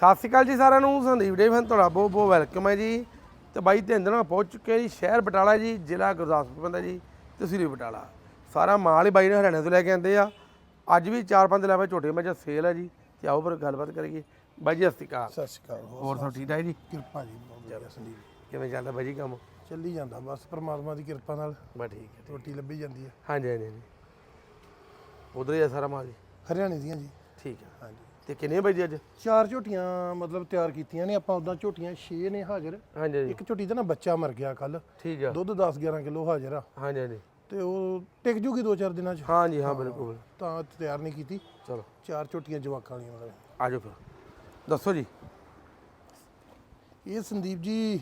ਸਤਿ ਸ਼੍ਰੀ ਅਕਾਲ ਜੀ ਸਾਰਿਆਂ ਨੂੰ ਸੰਦੀਪ ਡੇ ਫਨ ਤੁਹਾਡਾ ਬਹੁਤ ਬਹੁਤ ਵੈਲਕਮ ਹੈ ਜੀ। ਤੇ ਬਾਈ ਧਿੰਦ ਨਾਲ ਪਹੁੰਚ ਚੁੱਕੇ ਹਾਂ ਜੀ ਸ਼ਹਿਰ ਬਟਾਲਾ ਜੀ ਜ਼ਿਲ੍ਹਾ ਗੁਰਦਾਸਪੁਰ ਪੈਂਦਾ ਜੀ ਤਹਿਸੀਲ ਬਟਾਲਾ। ਸਾਰਾ ਮਾਲ ਹੀ ਬਾਈ ਨੇ ਹਰਿਆਣਾ ਤੋਂ ਲੈ ਕੇ ਆਂਦੇ ਆ। ਅੱਜ ਵੀ 4-5 ਲੈਵੇ ਝੋਟੇ ਮੱਝਾਂ ਸੇਲ ਹੈ ਜੀ। ਤੇ ਆਓ ਫਿਰ ਗੱਲਬਾਤ ਕਰੀਏ। ਬਾਈ ਜੀ ਸਤਿ ਸ਼੍ਰੀ ਅਕਾਲ। ਸਤਿ ਸ਼੍ਰੀ ਅਕਾਲ ਹੋਰ ਸਭ ਠੀਕ ਠਾਕ ਜੀ? ਕਿਰਪਾ ਜੀ ਬਹੁਤ ਵਧੀਆ ਸੰਦੀਪ। ਕਿਵੇਂ ਚੱਲਦਾ ਬਾਈ ਜੀ ਕੰਮ? ਚੱਲੀ ਜਾਂਦਾ ਬਸ ਪ੍ਰਮਾਤਮਾ ਦੀ ਕਿਰਪਾ ਨਾਲ। ਬਸ ਠੀਕ ਹੈ। ਰੋਟੀ ਲੱਭੀ ਜਾਂਦੀ ਹੈ। ਹਾਂਜੀ ਹਾਂਜੀ ਹਾਂਜੀ। ਉਧਰ ਹੀ ਆ ਸਾਰਾ ਮਾਲ ਜੀ? ਹਰਿਆਣੇ ਦੀਆਂ ਜੀ। ਠੀਕ ਹੈ। ਹਾਂਜੀ। ਤੇ ਕਿੰਨੇ ਬਾਈ ਜੀ ਅੱਜ? ਚਾਰ ਝੋਟੀਆਂ ਮਤਲਬ ਤਿਆਰ ਕੀਤੀਆਂ ਨੇ ਆਪਾਂ ਉਦਾਂ ਝੋਟੀਆਂ 6 ਨੇ ਹਾਜ਼ਰ। ਹਾਂਜੀ ਹਾਂਜੀ। ਇੱਕ ਝੋਟੀ ਦਾ ਨਾ ਬੱਚਾ ਮਰ ਗਿਆ ਕੱਲ। ਠੀਕ ਆ। ਦੁੱਧ 10 11 ਕਿਲੋ ਹਾਜ਼ਰ ਆ। ਹਾਂਜੀ ਹਾਂਜੀ। ਤੇ ਉਹ ਟਿਕ ਜੂਗੀ ਦੋ ਚਾਰ ਦਿਨਾਂ ਚ? ਹਾਂਜੀ ਹਾਂ ਬਿਲਕੁਲ। ਤਾਂ ਤਿਆਰ ਨਹੀਂ ਕੀਤੀ। ਚਲੋ। ਚਾਰ ਝੋਟੀਆਂ ਜਵਾਕਾਂ ਵਾਲੀਆਂ ਮਤਲਬ। ਆ ਜਾਓ ਫਿਰ। ਦੱਸੋ ਜੀ। ਇਹ ਸੰਦੀਪ ਜੀ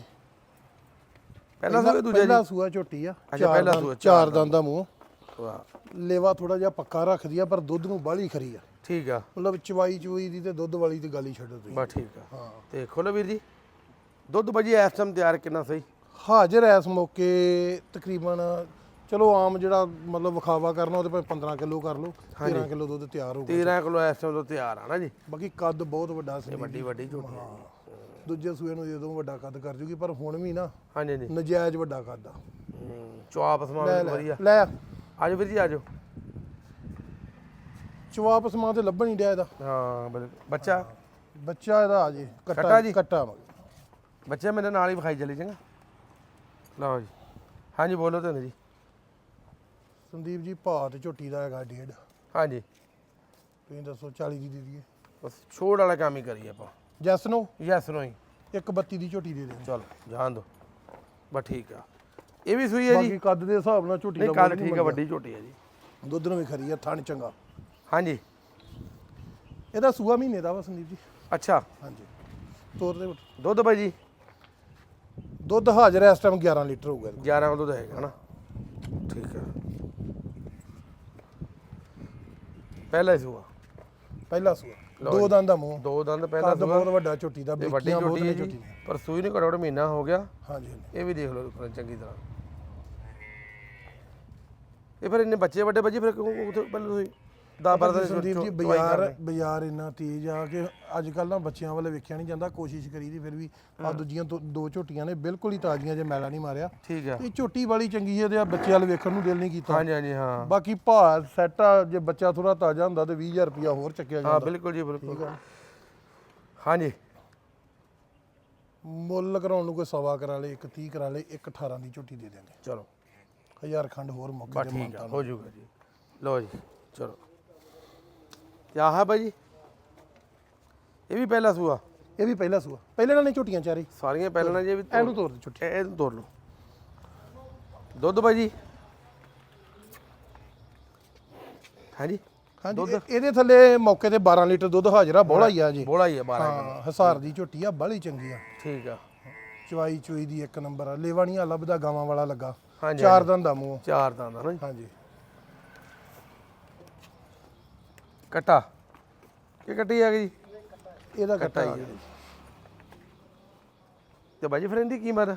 ਪਹਿਲਾ ਸੂਆ ਦੂਜਾ ਪਹਿਲਾ ਜੀ ਸੂਆ ਝੋਟੀ ਆ। ਅੱਛਾ, ਪਹਿਲਾ ਸੂਆ, ਚਾਰ ਚਾਰ ਦੰਦ। ਦਾ ਮੂੰਹ। ਵਾਹ। ਲੇਵਾ ਥੋੜਾ ਜਿਹਾ ਪੱਕਾ ਰੱਖਦੀ ਆ ਪਰ ਦੁੱਧ ਨੂੰ ਬਾਹਲੀ ਖਰੀ ਆ। ਠੀਕ ਆ। ਮਤਲਬ ਚਵਾਈ ਚਵਾਈ ਦੀ ਤੇ ਦੁੱਧ ਵਾਲੀ ਤੇ ਗੱਲ ਹੀ ਛੱਡੋ ਤੁਸੀਂ। ਬਸ ਠੀਕ ਆ। ਹਾਂ। ਤੇ ਖੋਲੋ ਵੀਰ ਜੀ। ਦੁੱਧ ਭਾਜੀ ਇਸ ਟਾਈਮ ਤਿਆਰ ਕਿੰਨਾ ਸਹੀ? ਹਾਜ਼ਰ ਇਸ ਮੌਕੇ ਤਕਰੀਬਨ ਚਲੋ ਆਮ ਜਿਹੜਾ ਮਤਲਬ ਵਿਖਾਵਾ ਕਰਨਾ ਉਹਦੇ ਭਾਵੇਂ 15 ਕਿਲੋ ਕਰ ਲਓ 13 ਕਿਲੋ ਦੁੱਧ ਤਿਆਰ ਹੋਊਗਾ 13 ਕਿਲੋ ਇਸ ਟਾਈਮ ਤੋਂ ਤਿਆਰ ਆ ਨਾ ਜੀ। ਬਾਕੀ ਕੱਦ ਬਹੁਤ ਵੱਡਾ ਸੀ। ਵੱਡੀ ਵੱਡੀ ਝੋਟੀ ਆ। ਦੂਜੇ ਸੂਏ ਨੂੰ ਜਦੋਂ ਵੱਡਾ ਕੱਦ ਕਰ ਜੂਗੀ ਪਰ ਹੁਣ ਵੀ ਨਾ ਹਾਂਜੀ ਹਾਂਜੀ। ਨਜਾਇਜ਼ ਵੱਡਾ ਕੱਦ ਆ। ਚੁਆਪ ਸਮਾਨ ਵਧੀਆ। ਲੈ। ਆਜੋ ਵੀਰ ਜੀ ਆਜੋ ਚਵਾਪ ਸਮਾਂ ਤੇ ਲੱਭਣ ਹੀ ਡਿਆ ਇਹਦਾ। ਹਾਂ ਬਿਲਕੁਲ ਬੱਚਾ? ਬੱਚਾ ਇਹਦਾ ਆ ਜੇ ਕੱਟਾ ਕੱਟਾ ਜੀ? ਕੱਟਾ ਮਗਰ। ਬੱਚੇ ਮੇਰੇ ਨਾਲ ਹੀ ਵਿਖਾਈ ਚਲੀ ਚੰਗਾ। ਲਓ ਜੀ। ਹਾਂਜੀ ਬੋਲੋ ਤੇ ਜੀ। ਸੰਦੀਪ ਜੀ ਭਾਅ ਤੇ ਝੋਟੀ ਦਾ ਹੈਗਾ ਡੇਢ। ਹਾਂਜੀ। ਤੁਸੀਂ ਦੱਸੋ 40 ਦੀ ਦੇ ਦਈਏ। ਬਸ ਛੋੜ ਵਾਲਾ ਕੰਮ ਹੀ ਕਰੀਏ ਆਪਾਂ। ਜੈਸ ਨੂੰ ਯੈਸ ਨੋ ਹੀ ਇੱਕ 32 ਦੀ ਝੋਟੀ ਦੇ ਦੇ ਚਲੋ ਜਾਣ ਦੋ। ਬਸ ਠੀਕ ਆ। ਇਹ ਵੀ ਸੂਈ ਹੈ ਜੀ? ਬਾਕੀ ਕੱਦ ਦੇ ਹਿਸਾਬ ਨਾਲ ਝੋਟੀ ਨਹੀਂ ਦਾ ਕੱਲ ਮੁੱਲ ਠੀਕ ਆ ਵੱਡੀ ਝੋਟੀ ਹੈ ਜੀ। ਦੁੱਧ ਨੂੰ ਵੀ ਖਰੀ ਆ ਥਣ ਚੰਗਾ। ਹਾਂਜੀ। ਇਹਦਾ ਸੂਆ ਮਹੀਨੇ ਦਾ ਵਾ ਸੰਦੀਪ ਜੀ। ਅੱਛਾ। ਹਾਂਜੀ। ਤੋਰ ਦੇ ਦੁੱਧ ਭਾਈ ਜੀ? ਦੁੱਧ ਹਾਜ਼ਰ ਹੈ ਇਸ ਟਾਈਮ 11 ਲੀਟਰ ਹੋਊਗਾ ਇਹਦਾ। 11 ਦੁੱਧ ਹੈਗਾ ਨਾ ਠੀਕ ਆ। ਪਹਿਲਾ ਹੀ ਸੂਆ। ਪਹਿਲਾ ਸੂਆ। ਦੋ ਦੰਦ ਦਾ ਮੂੰਹ। ਦੋ ਦੰਦ ਪਹਿਲਾ ਸੂਆ। ਬਹੁਤ ਵੱਡਾ ਝੋਟੀ ਦਾ ਵੱਡੀ ਝੋਟੀ ਹੈ ਜੀ। ਪਰ ਸੂਈ ਨੂੰ ਘੱਟ ਮਹੀਨਾ ਹੋ ਗਿਆ। ਹਾਂਜੀ ਇਹ ਵੀ ਦੇਖ ਲਓ ਚੰਗੀ ਤਰ੍ਹਾਂ। ਇਹ ਫਿਰ ਇੰਨੇ ਬੱਚੇ ਵੱਡੇ ਬੱਚੇ ਫਿਰ ਕਿਉਂ ਪਹਿਲਾਂ ਤੁਸੀਂ 10 12 ਦਿਨ ਸੰਦੀਪ ਜੀ ਬਾਜ਼ਾਰ ਬਾਜ਼ਾਰ ਇੰਨਾ ਤੇਜ਼ ਆ ਕਿ ਅੱਜ ਕੱਲ ਨਾ ਬੱਚਿਆਂ ਵੱਲ ਵੇਖਿਆ ਨਹੀਂ ਜਾਂਦਾ ਕੋਸ਼ਿਸ਼ ਕਰੀਦੀ ਫਿਰ ਵੀ ਆ ਦੂਜੀਆਂ ਦੋ- ਦੋ ਝੋਟੀਆਂ ਨੇ ਬਿਲਕੁਲ ਹੀ ਤਾਜ਼ੀਆਂ ਜੇ ਮੈਲਾ ਨਹੀਂ ਮਾਰਿਆ। ਠੀਕ ਆ। ਇਹ ਝੋਟੀ ਵਾਲੀ ਚੰਗੀ ਹੈ ਤੇ ਆ ਬੱਚੇ ਵੱਲ ਵੇਖਣ ਨੂੰ ਦਿਲ ਨਹੀਂ ਕੀਤਾ। ਹਾਂਜੀ ਹਾਂਜੀ ਹਾਂ। ਬਾਕੀ ਭਾਅ ਸੈੱਟ ਆ ਜੇ ਬੱਚਾ ਥੋੜਾ ਤਾਜ਼ਾ ਹੁੰਦਾ ਤੇ 20000 ਰੁਪਇਆ ਹੋਰ ਚੱਕਿਆ ਹਾਂ ਜਾਂਦਾ ਬਿਲਕੁਲ ਜੀ ਬਿਲਕੁਲ। ਹਾਂਜੀ। ਮੁੱਲ ਕਰਾਉਣ ਨੂੰ ਕੋਈ ਸਵਾ ਕਰਾ ਲੇ 1 30 ਕਰਾ ਲੇ 1 18 ਦੀ ਝੋਟੀ ਦੇ ਦੇਣਗੇ ਚਲੋ। ਹਜ਼ਾਰ ਖੰਡ ਹੋਰ ਮੌਕੇ ਆ ਹੋ ਜਾਊਗਾ ਜੀ। ਲਓ ਜੀ ਚਲੋ। ਕੀ ਹੈ ਭਾਜੀ ਇਹ ਵੀ ਪਹਿਲਾ ਸੂਆ। ਇਹ ਵੀ ਪਹਿਲਾ ਸੂਆ। ਪਹਿਲੇ ਨਾਲ ਨਹੀਂ ਝੋਟੀਆਂ ਚਾਰੇ। ਸਾਰੀਆਂ ਪਹਿਲਾਂ ਨਾਲ ਜੇ ਵੀ ਇਹਨੂੰ ਤੋਰ ਦੇ ਝੋਟੀ ਇਹ ਤੋੜ ਲਓ। ਦੁੱਧ ਭਾਜੀ ਹਾਂਜੀ? ਹਾਂਜੀ ਇਹ- ਇਹਦੇ ਥੱਲੇ ਮੌਕੇ ਤੇ 12 ਲੀਟਰ ਦੁੱਧ ਹਾਜ਼ਰ ਆ ਬੋਲਾ ਹੀ ਆ ਜੀ। ਬੋਲਾ ਹੀ ਹੈ 12 ਹਾਂ ਹਸਾਰ ਦੀ ਝੋਟੀ ਆ ਬੜੀ ਚੰਗੀ ਆ। ਠੀਕ ਆ। ਚਵਾਈ ਚੁਈ ਦੀ ਇੱਕ ਨੰਬਰ ਆ। ਲੇਵਾ ਨਹੀਂ ਆ ਲੱਭਦਾ ਗਾਵਾਂ ਵਾਲਾ ਲੱਗਾ। ਹਾਂਜੀ ਚਾਰ ਦੰਦ ਦਾ ਮੂੰਹ। ਚਾਰ ਤਾਂ ਦਾ ਨਾ ਜੀ। ਹਾਂਜੀ। ਕੱਟਾ। ਕੀ ਕੱਟੀ ਆ ਗਈ? ਇਹਦਾ ਕੱਟਾ ਹੀ ਆ। ਤੇ ਭਾਜੀ ਫਿਰ ਇਹਦੀ ਕੀਮਤ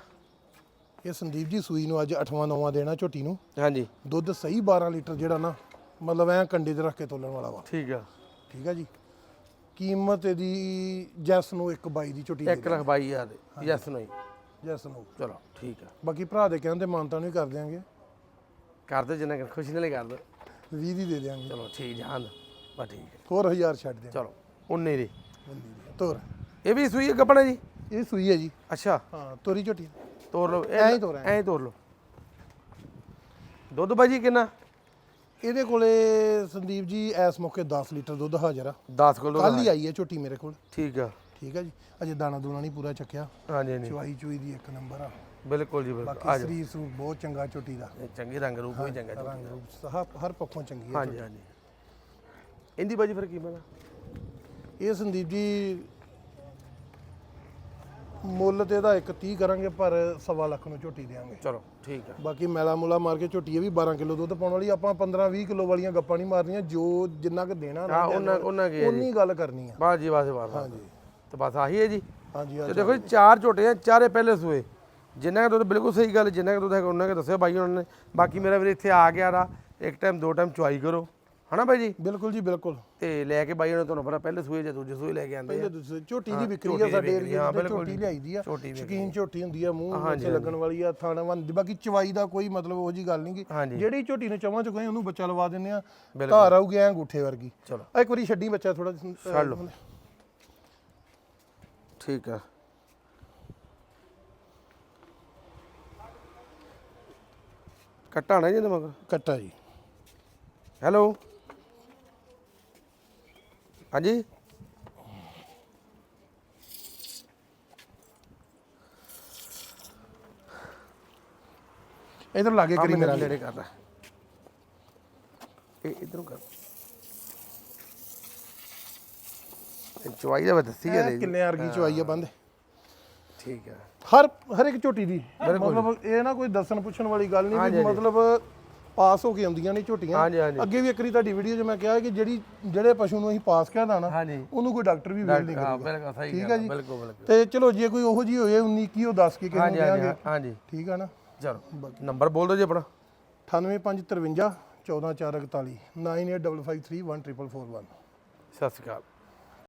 ਇਹ ਸੰਦੀਪ ਜੀ ਸੂਈ ਨੂੰ ਅੱਜ 8ਵਾਂ 9ਵਾਂ ਦੇਣਾ ਝੋਟੀ ਨੂੰ। ਹਾਂਜੀ। ਦੁੱਧ ਸਹੀ 12 ਲੀਟਰ ਜਿਹੜਾ ਨਾ ਮਤਲਬ ਐ ਕੰਡੇ ਤੇ ਰੱਖ ਕੇ ਤੋਲਣ ਵਾਲਾ ਵਾ। ਠੀਕ ਆ। ਠੀਕ ਆ ਜੀ। ਕੀਮਤ ਇਹਦੀ ਜੈਸ ਨੂੰ 1.22 ਦੀ ਝੋਟੀ 1 ਲੱਖ 22000 ਦੇ ਯੈਸ ਨਹੀਂ ਜੈਸ ਨੂੰ। ਚਲੋ ਠੀਕ ਆ। ਬਾਕੀ ਭਰਾ ਦੇ ਕਹਿੰਦੇ ਮਾਨਤਾ ਨੂੰ ਵੀ ਕਰ ਦਿਆਂਗੇ। ਕਰ ਦਿਓ ਜਿੰਨਾ ਕੁ ਖੁਸ਼ੀ ਨਾਲ ਹੀ ਕਰ ਦਿਓ 20 ਦੀ ਦੇ ਦਿਆਂਗੇ। ਚਲੋ ਠੀਕ ਜਾਨ ਬਸ ਠੀਕ ਹੈ। ਹੋਰ ਹਜ਼ਾਰ ਛੱਡ ਦਿਆਂਗੇ ਚਲੋ 19 ਦੀ। ਤੋਰ। ਇਹ ਵੀ ਸੂਈ ਕੱਪੜਾ ਜੀ? ਇਹ ਸੂਈ ਹੈ ਜੀ। ਅੱਛਾ। ਹਾਂ ਤੋਰੀ ਝੋਟੀ। ਤੋੜ ਲਓ। ਐਂ ਹੀ ਤੋਰਾਂ। ਐਂ। ਹੀ ਤੋੜ ਲਓ। ਦੁੱਧ ਭਾਜੀ ਕਿੰਨਾ? ਇਹਦੇ ਕੋਲੇ ਸੰਦੀਪ ਜੀ ਇਸ ਮੌਕੇ 10 ਲੀਟਰ ਦੁੱਧ ਹਾਜ਼ਰ ਆ। 10 ਕਿਲੋ ਕੱਲ ਹੀ ਆਈ ਹੈ ਝੋਟੀ ਮੇਰੇ ਕੋਲ। ਠੀਕ ਆ। ਠੀਕ ਹੈ ਜੀ। ਅਜੇ ਦਾਣਾ ਦੂਣਾ ਨਹੀਂ ਪੂਰਾ ਚੱਕਿਆ। ਹਾਂਜੀ ਹਾਂਜੀ। ਚਵਾਈ ਚੁਈ ਦੀ ਇੱਕ ਨੰਬਰ ਆ। ਬਿਲਕੁਲ ਜੀ ਬਿਲਕੁਲ। ਬਾਕੀ ਸਰੀਰ ਸੂ ਬਹੁਤ ਚੰਗਾ ਝੋਟੀ ਦਾ। ਚੰਗੇ ਰੰਗ ਰੂਪ ਵੀ ਚੰਗਾ ਰੰਗ ਰੂਪ ਹਰ ਪੱਖੋਂ ਚੰਗੀ ਹੈ ਹਾਂਜੀ ਹਾਂਜੀ। ਇਹਦੀ ਭਾਜੀ ਫਿਰ ਕੀਮਤ ਆ ਇਹ ਸੰਦੀਪ ਜੀ ਮੁੱਲ ਤੇ ਇਹਦਾ ਇੱਕ 30 ਕਰਾਂਗੇ ਪਰ ਸਵਾ ਲੱਖ ਨੂੰ ਝੋਟੀ ਦੇਵਾਂਗੇ। ਚਲੋ ਠੀਕ ਆ। ਬਾਕੀ ਮੈਲਾ ਮੁਲਾ ਮਾਰ ਕੇ ਝੋਟੀ ਇਹ ਵੀ 12 ਕਿਲੋ ਦੁੱਧ ਪਾਉਣ ਵਾਲੀ ਆਪਾਂ 15 20 ਕਿਲੋ ਵਾਲੀਆਂ ਗੱਪਾਂ ਨਹੀਂ ਮਾਰਨੀਆਂ ਜੋ ਜਿੰਨਾ ਕੁ ਦੇਣਾ ਹਾਂ ਉਹਨਾਂ ਉਹਨਾਂ ਕੀ ਹੈ ਉਨੀ ਗੱਲ ਕਰਨੀ ਆ। ਬਾਸ ਜੀ ਵਾਸੇ ਬਾਸ ਹਾਂਜੀ। ਤੇ ਬਸ ਆਹੀ ਹੈ ਜੀ। ਹਾਂਜੀ ਤੇ ਦੇਖੋ ਜੀ ਚਾਰ ਝੋਟੇ ਆ ਚਾਰੇ ਪਹਿਲੇ ਸੂਏ। ਜਿੰਨਾ ਕੁ ਦੁੱਧ ਬਿਲਕੁਲ ਸਹੀ ਗੱਲ ਜਿੰਨਾ ਕੁ ਦੁੱਧ ਹੈਗਾ ਉਹਨਾਂ ਕੁ ਦੱਸਿਆ ਬਾਈ ਉਹਨਾਂ ਨੇ। ਬਾਕੀ ਮੇਰਾ ਵੀਰ ਇੱਥੇ ਆ ਗਿਆ ਰਾ ਇੱਕ ਟਾਈਮ ਦੋ ਟਾਈਮ ਚੁਆਈ ਕਰੋ। ਹਨਾ ਬਾਈ ਜੀ? ਬਿਲਕੁਲ ਜੀ ਬਿਲਕੁਲ। ਤੇ ਲੈ ਕੇ ਬਾਈ ਨੇ ਤੁਹਾਨੂੰ ਪਤਾ ਪਹਿਲੇ ਸੂਏ ਜਾਂ ਦੂਜੇ ਸੂਏ ਲੈ ਕੇ ਆਂਦੇ ਆ। ਪਹਿਲੇ ਦੂਸਰੇ ਝੋਟੀ ਦੀ ਵਿਕਰੀ ਆ ਸਾਡੇ ਏਰੀਆ ਦੀ ਝੋਟੀ। ਲਿਆਈਦੀ ਆ। ਸ਼ਕੀਨ ਝੋਟੀ ਹੁੰਦੀ ਆ ਮੂੰਹ ਵਿੱਚ ਲੱਗਣ ਵਾਲੀ ਆ ਥਾਣਾ ਵਨ ਬਾਕੀ ਚਵਾਈ ਦਾ ਕੋਈ ਮਤਲਬ ਉਹ ਜੀ ਗੱਲ ਨਹੀਂ ਹਾਂਜੀ। ਜਿਹੜੀ ਝੋਟੀ ਨੂੰ ਚਵਾਂ ਚ ਕਹੇ ਉਹਨੂੰ ਬੱਚਾ ਲਵਾ ਦਿੰਦੇ ਆ। ਧਾਰ ਆਊਗੀ ਐ ਅੰਗੂਠੇ ਵਰਗੀ। ਚਲੋ। ਆ ਇੱਕ ਵਾਰੀ ਛੱਡੀ ਬੱਚਾ ਥੋੜਾ ਛੱਡ ਲਓ। ਠੀਕ ਆ। ਕੱਟਾਣਾ ਜੀ ਇਹਦੇ ਮਗਰ। ਕੱਟਾ ਜੀ। ਹੈਲੋ। ਹਾਂਜੀ। ਇਧਰ ਲਾਗੇ ਆ ਕਰੀ ਮੇਰਾ ਨੇੜੇ ਕਰਦਾ। ਇਹ ਇਧਰੋਂ ਕਰ। ਚਵਾਈ ਦਾ ਦੱਸੀ ਹੈ ਇਹ ਕਿੰਨੇ ਵਰਗੀ ਚਵਾਈ ਆ ਬੰਦ। ਠੀਕ ਹੈ ਹਰ ਹਰ ਇੱਕ ਝੋਟੀ ਦੀ। ਮਤਲਬ ਇਹ ਨਾ ਕੋਈ ਦੱਸਣ ਪੁੱਛਣ ਵਾਲੀ ਗੱਲ ਨਹੀਂ। ਮਤਲਬ ਪਾਸ ਹੋ ਕੇ ਆਉਂਦੀਆਂ ਨੇ ਝੋਟੀਆਂ। ਹਾਂਜੀ, ਹਾਂਜੀ। ਅੱਗੇ ਵੀ ਇੱਕ ਵਾਰੀ ਤੁਹਾਡੀ ਵੀਡੀਓ 'ਚ ਮੈਂ ਕਿਹਾ ਕਿ ਜਿਹੜੀ ਜਿਹੜੇ ਪਸ਼ੂ ਨੂੰ ਅਸੀਂ ਪਾਸ ਕਹਿਦਾ ਨਾ ਹਾਂਜੀ। ਉਹਨੂੰ ਕੋਈ ਡਾਕਟਰ ਵੀ ਵੇਲ ਨਹੀਂ ਹਾਂ ਬਿਲਕੁਲ ਸਹੀ ਠੀਕ ਹੈ ਜੀ। ਬਿਲਕੁਲ ਬਿਲਕੁਲ। ਤੇ ਚਲੋ ਜੇ ਕੋਈ ਉਹੋ ਜੀ ਹੋਏ 19 ਕੀ ਉਹ ਦੱਸ ਕੇ ਕਿਸੇ ਨੂੰ ਹਾਂਜੀ ਹਾਂਜੀ ਦੇਾਂਗੇ ਹਾਂਜੀ। ਠੀਕ ਆ ਨਾ? ਚਲੋ ਨੰਬਰ ਬੋਲ ਦਿਓ ਜੀ ਆਪਣਾ। 98553 14441 9855314441 ਸਤਿ ਸ਼੍ਰੀ ਅਕਾਲ।